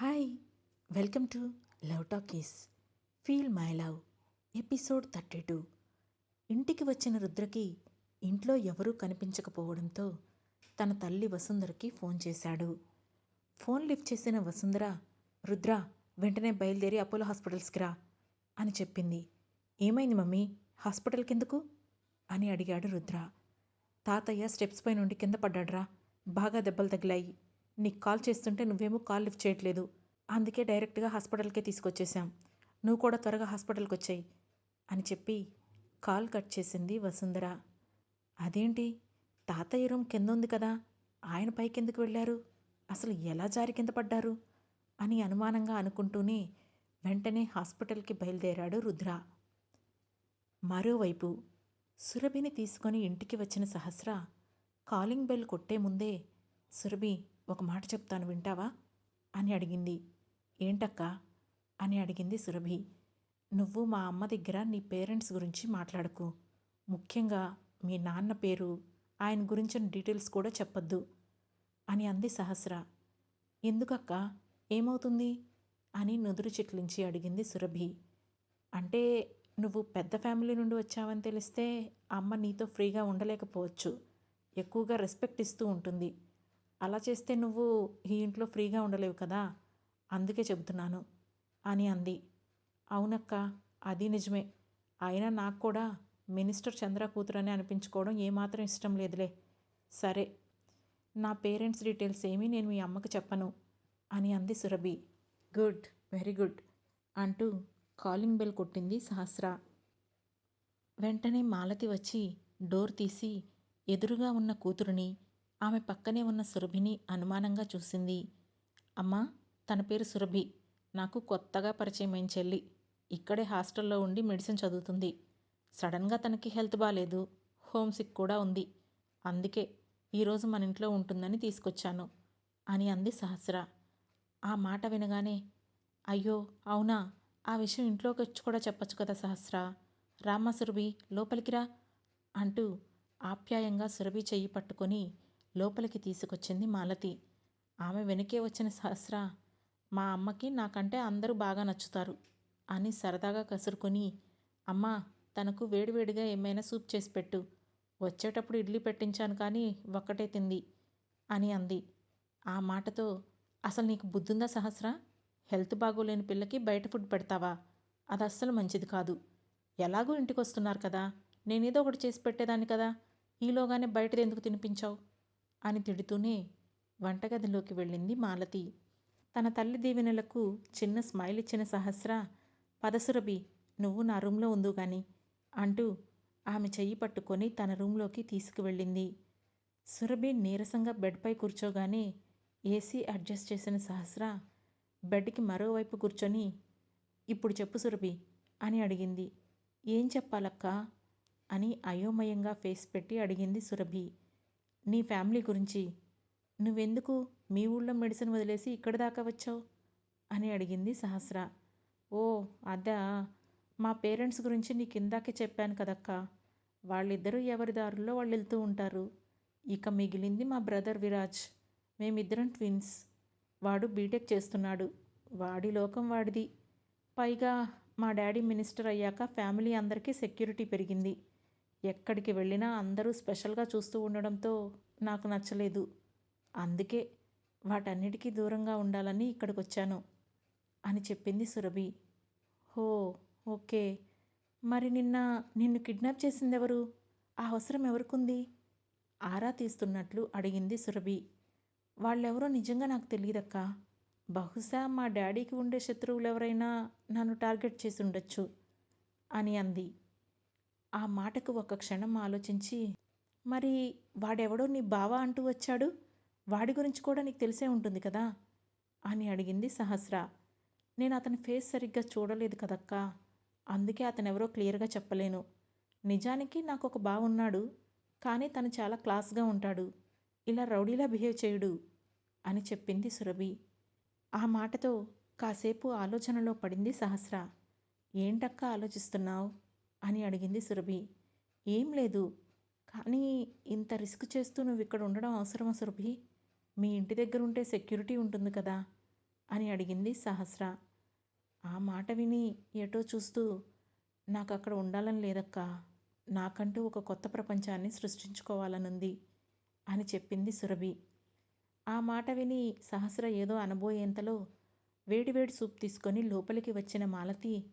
Hi welcome to Love Talkies Feel My Love episode thirty two. ఇంటికి వచ్చిన రుద్రకి ఇంట్లో ఎవరూ కనిపించకపోవడంతో తన తల్లి వసుంధరకి ఫోన్ చేశాడు. ఫోన్ లిఫ్ట్ చేసిన వసుంధర రుద్ర వెంటనే బయలుదేరి అపోలో హాస్పిటల్స్కి రా అని చెప్పింది. ఏమైంది మమ్మీ? హాస్పిటల్కి ఎందుకు అని అడిగాడు రుద్ర. తాతయ్య స్టెప్స్ పై నుండి కింద పడ్డాడ్రా బాగా దెబ్బలు తగిలాయి. నీకు కాల్ చేస్తుంటే నువ్వేమో కాల్ లిఫ్ట్ చేయట్లేదు. అందుకే డైరెక్ట్గా హాస్పిటల్కే తీసుకొచ్చేసాం నువ్వు కూడా త్వరగా హాస్పిటల్కి వచ్చాయి అని చెప్పి కాల్ కట్ చేసింది వసుంధర. అదేంటి? తాతయ్య రూమ్ కింద ఉంది కదా ఆయన పైకెందుకు వెళ్ళారు? అసలు ఎలా జారి కింద పడ్డారు? అని అనుమానంగా అనుకుంటూనే వెంటనే హాస్పిటల్కి బయలుదేరాడు రుద్ర. మరోవైపు సురభిని తీసుకొని ఇంటికి వచ్చిన సహస్ర కాలింగ్ బెల్ కొట్టే ముందే సురభి ఒక మాట చెప్తాను వింటావా? అని అడిగింది. ఏంటక్కా? అని అడిగింది సురభి. నువ్వు మా అమ్మ దగ్గర నీ పేరెంట్స్ గురించి మాట్లాడకు. ముఖ్యంగా మీ నాన్న పేరు ఆయన గురించిన డీటెయిల్స్ కూడా చెప్పొద్దు అని అంది సహస్ర. ఎందుకక్క? ఏమవుతుంది? అని నుదురు చిట్లించి అడిగింది సురభి. అంటే నువ్వు పెద్ద ఫ్యామిలీ నుండి వచ్చావని తెలిస్తే అమ్మ నీతో ఫ్రీగా ఉండలేకపోవచ్చు. ఎక్కువగా రెస్పెక్ట్ ఇస్తూ ఉంటుంది. అలా చేస్తే నువ్వు ఈ ఇంట్లో ఫ్రీగా ఉండలేవు కదా అందుకే చెబుతున్నాను అని అంది. అవునక్క అది నిజమే. అయినా నాకు కూడా మినిస్టర్ చంద్ర కూతురని అనిపించుకోవడం ఏమాత్రం ఇష్టం లేదులే. సరే నా పేరెంట్స్ డీటెయిల్స్ ఏమీ నేను మీ అమ్మకు చెప్పను అని అంది సురభి. గుడ్ వెరీ గుడ్ అంటూ కాలింగ్ బెల్ కొట్టింది సహస్ర. వెంటనే మాలతి వచ్చి డోర్ తీసి ఎదురుగా ఉన్న కూతురుని ఆమె పక్కనే ఉన్న సురభిని అనుమానంగా చూసింది. అమ్మా తన పేరు సురభి. నాకు కొత్తగా పరిచయమైన చెల్లి. ఇక్కడే హాస్టల్లో ఉండి మెడిసిన్ చదువుతుంది. సడన్గా తనకి హెల్త్ బాగాలేదు హోమ్ సిక్ కూడా ఉంది. అందుకే ఈరోజు మన ఇంట్లో ఉంటుందని తీసుకొచ్చాను అని అంది సహస్ర. ఆ మాట వినగానే అయ్యో అవునా? ఆ విషయం ఇంట్లోకి వచ్చి కూడా చెప్పొచ్చు కదా సహస్ర. రామ్మ సురభి లోపలికి రా అంటూ ఆప్యాయంగా సురభి చెయ్యి పట్టుకొని లోపలికి తీసుకొచ్చింది మాలతి. ఆమె వెనకే వచ్చిన సహస్ర మా అమ్మకి నాకంటే అందరూ బాగా నచ్చుతారు అని సరదాగా కసురుకొని అమ్మా తనకు వేడివేడిగా ఏమైనా సూప్ చేసి పెట్టు. వచ్చేటప్పుడు ఇడ్లీ పెట్టించాను కానీ ఒక్కటే తింది అని అంది. ఆ మాటతో అసలు నీకు బుద్ధుందా సహస్ర? హెల్త్ బాగోలేని పిల్లకి బయట ఫుడ్ పెడతావా? అది అస్సలు మంచిది కాదు. ఎలాగో ఇంటికి వస్తున్నారు కదా? నేనేదో ఒకటి చేసి పెట్టేదాన్ని కదా? ఈలోగానే బయటది ఎందుకు తినిపించావు? అని తిడుతూనే వంటగదిలోకి వెళ్ళింది మాలతి. తన తల్లి దీవెనలకు చిన్న స్మైల్ ఇచ్చిన సహస్ర పదసురభి నువ్వు నా రూమ్లో ఉందు గాని అంటూ ఆమె చెయ్యి పట్టుకొని తన రూమ్లోకి తీసుకువెళ్ళింది. సురభి నీరసంగా బెడ్పై కూర్చోగానే ఏసీ అడ్జస్ట్ చేసిన సహస్ర బెడ్కి మరోవైపు కూర్చొని ఇప్పుడు చెప్పు సురభి అని అడిగింది. ఏం చెప్పాలక్కా అని అయోమయంగా ఫేస్ పెట్టి అడిగింది సురభి. నీ ఫ్యామిలీ గురించి నువ్వెందుకు మీ ఊళ్ళో మెడిసిన్ వదిలేసి ఇక్కడ దాకా వచ్చావు? అని అడిగింది సహస్ర. ఓ అదా. మా పేరెంట్స్ గురించి నీకు ఇందాకే చెప్పాను కదక్కా. వాళ్ళిద్దరూ ఎవరి దారుల్లో వాళ్ళు వెళ్తూ ఉంటారు. ఇక మిగిలింది మా బ్రదర్ విరాజ్. మేమిద్దరం ట్విన్స్. వాడు బీటెక్ చేస్తున్నాడు. వాడి లోకం వాడిది. పైగా మా డాడీ మినిస్టర్ అయ్యాక ఫ్యామిలీ అందరికీ సెక్యూరిటీ పెరిగింది. ఎక్కడికి వెళ్ళినా అందరూ స్పెషల్గా చూస్తూ ఉండడంతో నాకు నచ్చలేదు. అందుకే వాటన్నిటికీ దూరంగా ఉండాలని ఇక్కడికి వచ్చాను అని చెప్పింది సురభి. హో ఓకే. మరి నిన్న నిన్ను కిడ్నాప్ చేసింది ఎవరు ఆ అవసరం ఎవరికుంది? ఆరా తీస్తున్నట్లు అడిగింది సురభి. వాళ్ళెవరో నిజంగా నాకు తెలియదక్కా. బహుశా మా డాడీకి ఉండే శత్రువులు ఎవరైనా నన్ను టార్గెట్ చేసి ఉండొచ్చు అని అంది. ఆ మాటకు ఒక క్షణం ఆలోచించి మరి వాడెవడో నీ బావ అంటూ వచ్చాడు? వాడి గురించి కూడా నీకు తెలిసే ఉంటుంది కదా? అని అడిగింది సహస్ర. నేను అతని ఫేస్ సరిగ్గా చూడలేదు కదక్కా. అందుకే అతను ఎవరో క్లియర్గా చెప్పలేను. నిజానికి నాకు ఒక బావ ఉన్నాడు. కానీ తను చాలా క్లాస్గా ఉంటాడు. ఇలా రౌడీలా బిహేవ్ చేయుడు అని చెప్పింది సురభి. ఆ మాటతో కాసేపు ఆలోచనలో పడింది సహస్ర. ఏంటక్క ఆలోచిస్తున్నావు? అని అడిగింది సురభి. ఏం లేదు కానీ ఇంత రిస్క్ చేస్తూ నువ్వు ఇక్కడ ఉండడం అవసరమా సురభి? మీ ఇంటి దగ్గర ఉంటే సెక్యూరిటీ ఉంటుంది కదా? అని అడిగింది సహస్ర. ఆ మాట విని ఎటో చూస్తూ నాకు అక్కడ ఉండాలని లేదక్కా. నాకంటూ ఒక కొత్త ప్రపంచాన్ని సృష్టించుకోవాలనుంది అని చెప్పింది సురభి. ఆ మాట విని సహస్ర ఏదో అనబోయేంతలో వేడివేడి సూప్ తీసుకొని లోపలికి వచ్చిన మాలతి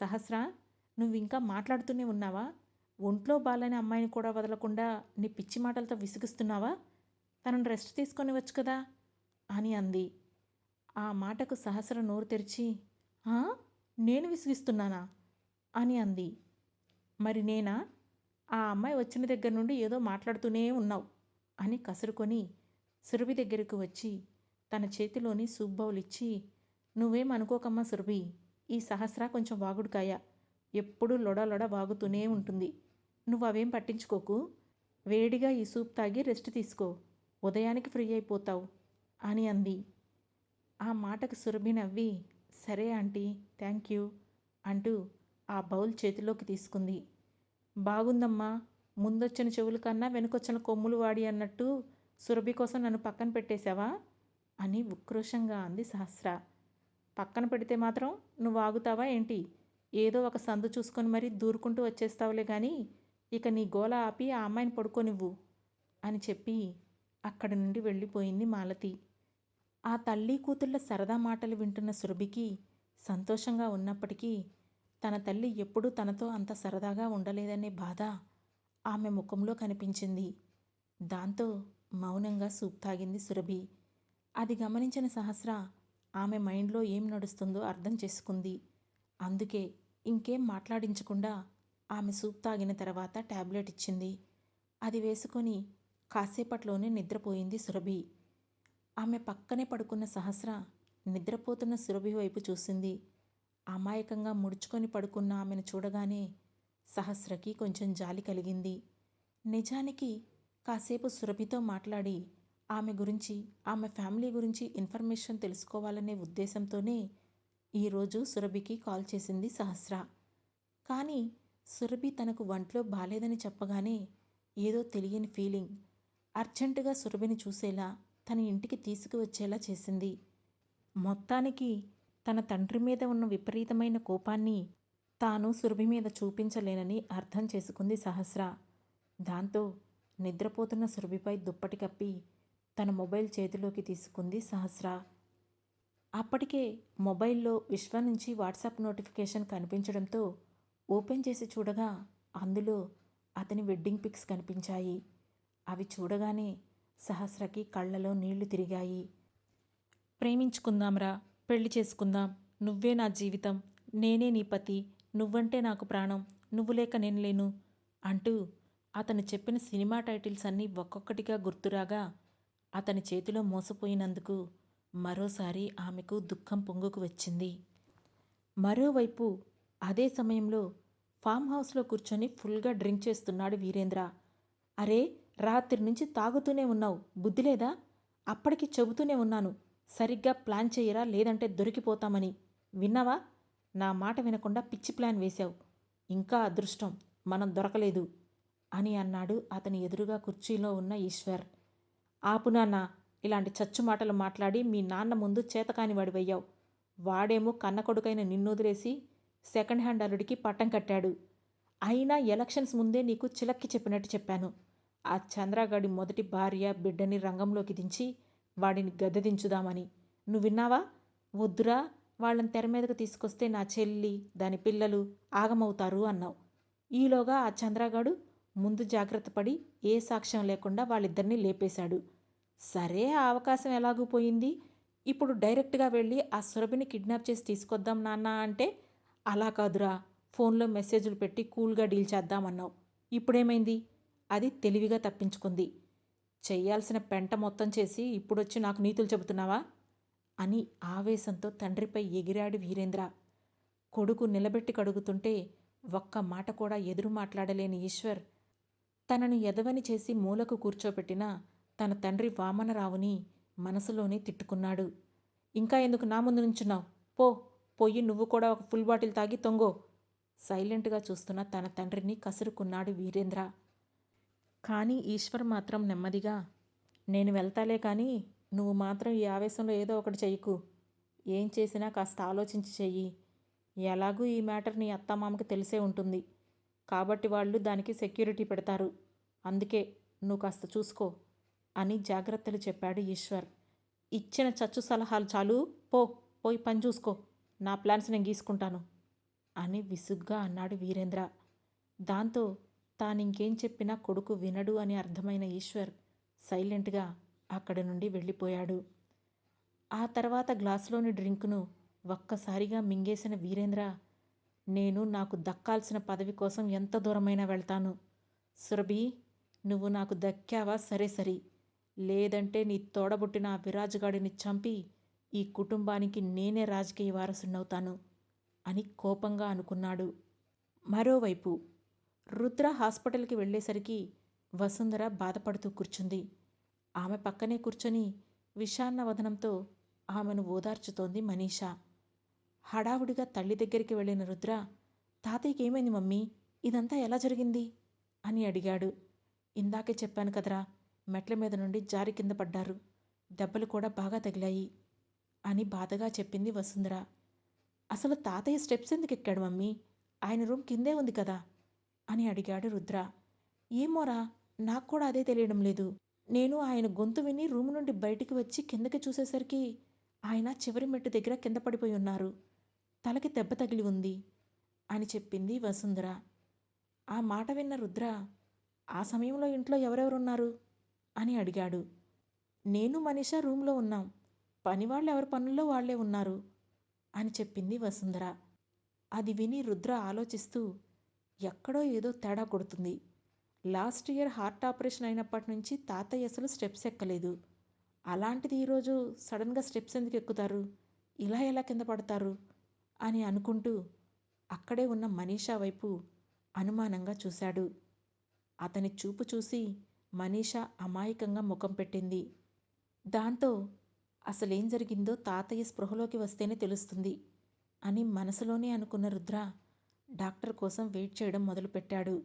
సహస్ర నువ్వు ఇంకా మాట్లాడుతూనే ఉన్నావా? ఒంట్లో బాలని అమ్మాయిని కూడా వదలకుండా నీ పిచ్చి మాటలతో విసిగిస్తున్నావా? తనను రెస్ట్ తీసుకొని వచ్చు కదా? అని అంది. ఆ మాటకు సహస్ర నోరు తెరిచి నేను విసిగిస్తున్నానా? అని అంది. మరి నేనా? ఆ అమ్మాయి వచ్చిన దగ్గర నుండి ఏదో మాట్లాడుతూనే ఉన్నావు అని కసురుకొని సురభి దగ్గరకు వచ్చి తన చేతిలోని సూబ్బౌలిచ్చి నువ్వేమనుకోకమ్మా నువ్వేం అనుకోకమ్మా సురభి ఈ సహస్ర కొంచెం వాగుడుకాయ ఎప్పుడూ లొడలొడ వాగుతూనే ఉంటుంది. నువ్వు అవేం పట్టించుకోకు. వేడిగా ఈ సూప్ తాగి రెస్ట్ తీసుకో. ఉదయానికి ఫ్రీ అయిపోతావు అని అంది. ఆ మాటకు సురభి నవ్వి సరే ఆంటీ థ్యాంక్ యూ అంటూ ఆ బౌల్ చేతిలోకి తీసుకుంది. బాగుందమ్మా ముందొచ్చిన చెవుల కన్నా వెనుకొచ్చిన కొమ్ములు వాడి అన్నట్టు సురభి కోసం నన్ను పక్కన పెట్టేశావా? అని ఉక్రోషంగా అంది సహస్ర. పక్కన పెడితే మాత్రం నువ్వు ఆగుతావా ఏంటి? ఏదో ఒక సందు చూసుకొని మరీ దూరుకుంటూ వచ్చేస్తావులే కానీ ఇక నీ గోల ఆపి ఆ అమ్మాయిని పడుకోనివ్వు అని చెప్పి అక్కడి నుండి వెళ్ళిపోయింది మాలతి. ఆ తల్లి కూతుళ్ళ సరదా మాటలు వింటున్న సురభికి సంతోషంగా ఉన్నప్పటికీ తన తల్లి ఎప్పుడూ తనతో అంత సరదాగా ఉండలేదనే బాధ ఆమె ముఖంలో కనిపించింది. దాంతో మౌనంగా సూప్ తాగింది సురభి. అది గమనించిన సహస్ర ఆమె మైండ్లో ఏం నడుస్తుందో అర్థం చేసుకుంది. అందుకే ఇంకేం మాట్లాడించకుండా ఆమె సూప్ తాగిన తర్వాత ట్యాబ్లెట్ ఇచ్చింది. అది వేసుకొని కాసేపట్లోనే నిద్రపోయింది సురభి. ఆమె పక్కనే పడుకున్న సహస్ర నిద్రపోతున్న సురభి వైపు చూసింది. అమాయకంగా ముడుచుకొని పడుకున్న ఆమెను చూడగానే సహస్రకి కొంచెం జాలి కలిగింది. నిజానికి కాసేపు సురభితో మాట్లాడి ఆమె గురించి ఆమె ఫ్యామిలీ గురించి ఇన్ఫర్మేషన్ తెలుసుకోవాలనే ఉద్దేశంతోనే ఈరోజు సురభికి కాల్ చేసింది సహస్ర. కానీ సురభి తనకు వంట్లో బాలేదని చెప్పగానే ఏదో తెలియని ఫీలింగ్ అర్జెంటుగా సురభిని చూసేలా తన ఇంటికి తీసుకువచ్చేలా చేసింది. మొత్తానికి తన తండ్రి మీద ఉన్న విపరీతమైన కోపాన్ని తాను సురభి మీద చూపించలేనని అర్థం చేసుకుంది సహస్ర. దాంతో నిద్రపోతున్న సురభిపై దుప్పటి కప్పి తన మొబైల్ చేతిలోకి తీసుకుంది సహస్ర. అప్పటికే మొబైల్లో విశ్వ నుంచి వాట్సాప్ నోటిఫికేషన్ కనిపించడంతో ఓపెన్ చేసి చూడగా అందులో అతని వెడ్డింగ్ పిక్స్ కనిపించాయి. అవి చూడగానే సహస్రకి కళ్ళలో నీళ్ళు తిరిగాయి. ప్రేమించుకుందాంరా పెళ్ళి చేసుకుందాం. నువ్వే నా జీవితం. నేనే నీ పతి. నువ్వంటే నాకు ప్రాణం. నువ్వు లేక నేను లేను అంటూ అతను చెప్పిన సినిమా టైటిల్స్ అన్నీ ఒక్కొక్కటిగా గుర్తురాగా అతని చేతిలో మోసపోయినందుకు మరోసారి ఆమెకు దుఃఖం పొంగుకు వచ్చింది. మరోవైపు అదే సమయంలో ఫామ్ హౌస్లో కూర్చొని ఫుల్గా డ్రింక్ చేస్తున్నాడు వీరేంద్ర. అరే రాత్రి నుంచి తాగుతూనే ఉన్నావు బుద్ధి లేదా? అప్పటికి చెబుతూనే ఉన్నాను సరిగ్గా ప్లాన్ చేయరా లేదంటే దొరికిపోతామని. విన్నావా? నా మాట వినకుండా పిచ్చి ప్లాన్ వేశావు. ఇంకా అదృష్టం మనం దొరకలేదు అని అన్నాడు అతని ఎదురుగా కుర్చీలో ఉన్న ఈశ్వర్. ఆపునా నా ఇలాంటి చచ్చు మాటలు మాట్లాడి మీ నాన్న ముందు చేతకాని వాడివయ్యావు వాడేమో కన్న కొడుకైన నిన్నొదిలేసి సెకండ్ హ్యాండ్ అల్లుడికి పట్టం కట్టాడు. అయినా ఎలక్షన్స్ ముందే నీకు చిలక్కి చెప్పినట్టు చెప్పాను. ఆ చంద్రగాడి మొదటి భార్య బిడ్డని రంగంలోకి దించి వాడిని గద్దెదించుదామని నువ్వు విన్నావా? వద్దురా వాళ్ళని తెర మీదకు తీసుకొస్తే నా చెల్లి దాని పిల్లలు ఆగమవుతారు అన్నావు. ఈలోగా ఆ చంద్రగాడు ముందు జాగ్రత్త పడి ఏ సాక్ష్యం లేకుండా వాళ్ళిద్దరినీ లేపేశాడు. సరే ఆ అవకాశం ఎలాగూ పోయింది? ఇప్పుడు డైరెక్ట్గా వెళ్ళి ఆ సురభిని కిడ్నాప్ చేసి తీసుకొద్దాం నాన్న అంటే అలా కాదురా ఫోన్లో మెసేజ్లు పెట్టి కూల్గా డీల్ చేద్దామన్నావు. ఇప్పుడేమైంది? అది తెలివిగా తప్పించుకుంది. చెయ్యాల్సిన పెంట మొత్తం చేసి ఇప్పుడొచ్చి నాకు నీతులు చెబుతున్నావా? అని ఆవేశంతో తండ్రిపై ఎగిరాడు వీరేంద్ర. కొడుకు నిలబెట్టి కడుగుతుంటే ఒక్క మాట కూడా ఎదురు మాట్లాడలేని ఈశ్వర్ తనను ఎదవని చేసి మూలకు కూర్చోబెట్టిన తన తండ్రి వామనరావుని మనసులోనే తిట్టుకున్నాడు. ఇంకా ఎందుకు నా ముందు నుంచున్నావు? పో పొయ్యి నువ్వు కూడా ఒక ఫుల్ బాటిల్ తాగి తొంగో సైలెంట్గా చూస్తున్న తన తండ్రిని కసురుకున్నాడు వీరేంద్ర. కానీ ఈశ్వర్ మాత్రం నెమ్మదిగా నేను వెళ్తాలే కానీ నువ్వు మాత్రం ఈ ఆవేశంలో ఏదో ఒకటి చెయ్యకు. ఏం చేసినా కాస్త ఆలోచించి చెయ్యి. ఎలాగూ ఈ మ్యాటర్ నీ అత్తమామకి తెలిసే ఉంటుంది. కాబట్టి వాళ్ళు దానికి సెక్యూరిటీ పెడతారు. అందుకే నువ్వు కాస్త చూసుకో. అని జాగ్రత్తలు చెప్పాడు ఈశ్వర్. ఇచ్చిన చచ్చు సలహాలు చాలు. పో పోయి పని చూసుకో. నా ప్లాన్స్ నేను గీసుకుంటాను. అని విసుగ్గా అన్నాడు వీరేంద్ర. దాంతో తానింకేం చెప్పినా కొడుకు వినడు అని అర్థమైన ఈశ్వర్ సైలెంట్గా అక్కడి నుండి వెళ్ళిపోయాడు. ఆ తర్వాత గ్లాసులోని డ్రింకును ఒక్కసారిగా మింగేసిన వీరేంద్ర నేను నాకు దక్కాల్సిన పదవి కోసం ఎంత దూరమైనా వెళ్తాను. సురభి నువ్వు నాకు దక్కావా? సరే సరి. లేదంటే నీ తోడబుట్టిన ఆ విరాజుగాడిని చంపి ఈ కుటుంబానికి నేనే రాజకీయ వారసునవుతాను అని కోపంగా అనుకున్నాడు. మరోవైపు రుద్ర హాస్పిటల్కి వెళ్ళేసరికి వసుంధర బాధపడుతూ కూర్చుంది. ఆమె పక్కనే కూర్చొని విషాన్న వదనంతో ఆమెను ఓదార్చుతోంది మనీషా. హడావుడిగా తల్లి దగ్గరికి వెళ్ళిన రుద్ర తాతయ్యకి ఏమైంది మమ్మీ? ఇదంతా ఎలా జరిగింది? అని అడిగాడు. ఇందాకే చెప్పాను కదరా మెట్ల మీద నుండి జారి కింద పడ్డారు. దెబ్బలు కూడా బాగా తగిలాయి అని బాధగా చెప్పింది వసుంధర. అసలు తాతయ్య స్టెప్స్ ఎందుకు ఎక్కాడు మమ్మీ? ఆయన రూమ్ కిందే ఉంది కదా? అని అడిగాడు రుద్ర. ఏమోరా నాకు కూడా అదే తెలియడం లేదు. నేను ఆయన గొంతు విని రూమ్ నుండి బయటికి వచ్చి కిందకి చూసేసరికి ఆయన చివరి మెట్టు దగ్గర కింద పడిపోయి ఉన్నారు. తలకి దెబ్బ తగిలి ఉంది అని చెప్పింది వసుంధర. ఆ మాట విన్న రుద్ర ఆ సమయంలో ఇంట్లో ఎవరెవరున్నారు? అని అడిగాడు. నేను మనీష రూమ్లో ఉన్నాం. పనివాళ్ళు ఎవరి పనుల్లో వాళ్ళే ఉన్నారు అని చెప్పింది వసుంధర. అది విని రుద్ర ఆలోచిస్తూ ఎక్కడో ఏదో తేడా కొడుతుంది. లాస్ట్ ఇయర్ హార్ట్ ఆపరేషన్ అయినప్పటి నుంచి తాతయ్య అసలు స్టెప్స్ ఎక్కలేదు. అలాంటిది ఈరోజు సడన్గా స్టెప్స్ ఎందుకు ఎక్కుతారు? ఇలా ఎలా కింద పడతారు? అని అనుకుంటూ అక్కడే ఉన్న మనీషా వైపు అనుమానంగా చూశాడు. అతని చూపు చూసి మనీషా అమాయకంగా ముఖం పెట్టింది. దాంతో అసలేం జరిగిందో తాతయ్య స్పృహలోకి వస్తేనే తెలుస్తుంది అని మనసులోనే అనుకున్న రుద్ర డాక్టర్ కోసం వెయిట్ చేయడం మొదలుపెట్టాడు.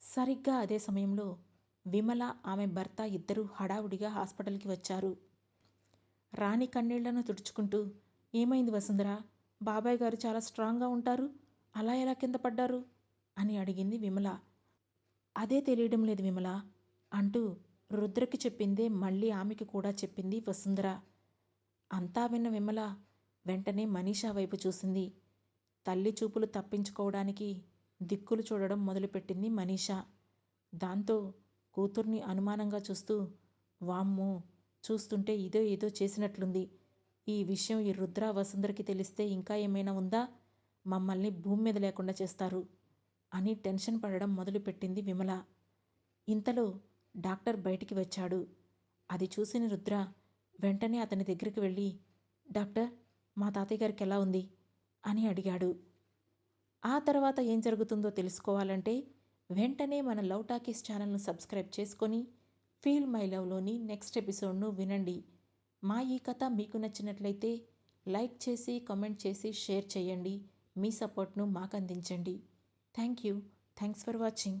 సరిగ్గా అదే సమయంలో విమల ఆమె భర్త ఇద్దరూ హడావుడిగా హాస్పిటల్కి వచ్చారు. రాణి కన్నీళ్ళను తుడుచుకుంటూ ఏమైంది వసుంధర? బాబాయ్ గారు చాలా స్ట్రాంగ్గా ఉంటారు. అలా ఎలా కింద పడ్డారు? అని అడిగింది విమల. అదే తెలియడం లేదు విమల. అంటూ రుద్రకి చెప్పిందే మళ్ళీ ఆమెకి కూడా చెప్పింది వసుంధర. అంతా విన్న విమల వెంటనే మనీషా వైపు చూసింది. తల్లి చూపులు తప్పించుకోవడానికి దిక్కులు చూడడం మొదలుపెట్టింది మనీషా. దాంతో కూతుర్ని అనుమానంగా చూస్తూ వామ్మో చూస్తుంటే ఇదో ఏదో చేసినట్లుంది. ఈ విషయం ఈ రుద్ర వసుంధరకి తెలిస్తే ఇంకా ఏమైనా ఉందా? మమ్మల్ని భూమి మీద లేకుండా చేస్తారు అని టెన్షన్ పడడం మొదలుపెట్టింది విమల. ఇంతలో డాక్టర్ బయటికి వచ్చాడు. అది చూసిన రుద్ర వెంటనే అతని దగ్గరికి వెళ్ళి డాక్టర్ మా తాతయ్య గారికి ఎలా ఉంది? అని అడిగాడు. ఆ తర్వాత ఏం జరుగుతుందో తెలుసుకోవాలంటే వెంటనే మన లవ్ టాకీస్ ఛానల్ను సబ్స్క్రైబ్ చేసుకొని ఫీల్ మై లవ్లోని నెక్స్ట్ ఎపిసోడ్ను వినండి. మా ఈ కథ మీకు నచ్చినట్లయితే లైక్ చేసి కమెంట్ చేసి షేర్ చేయండి. మీ సపోర్ట్ను మాకు అందించండి. Thank you. Thanks for watching.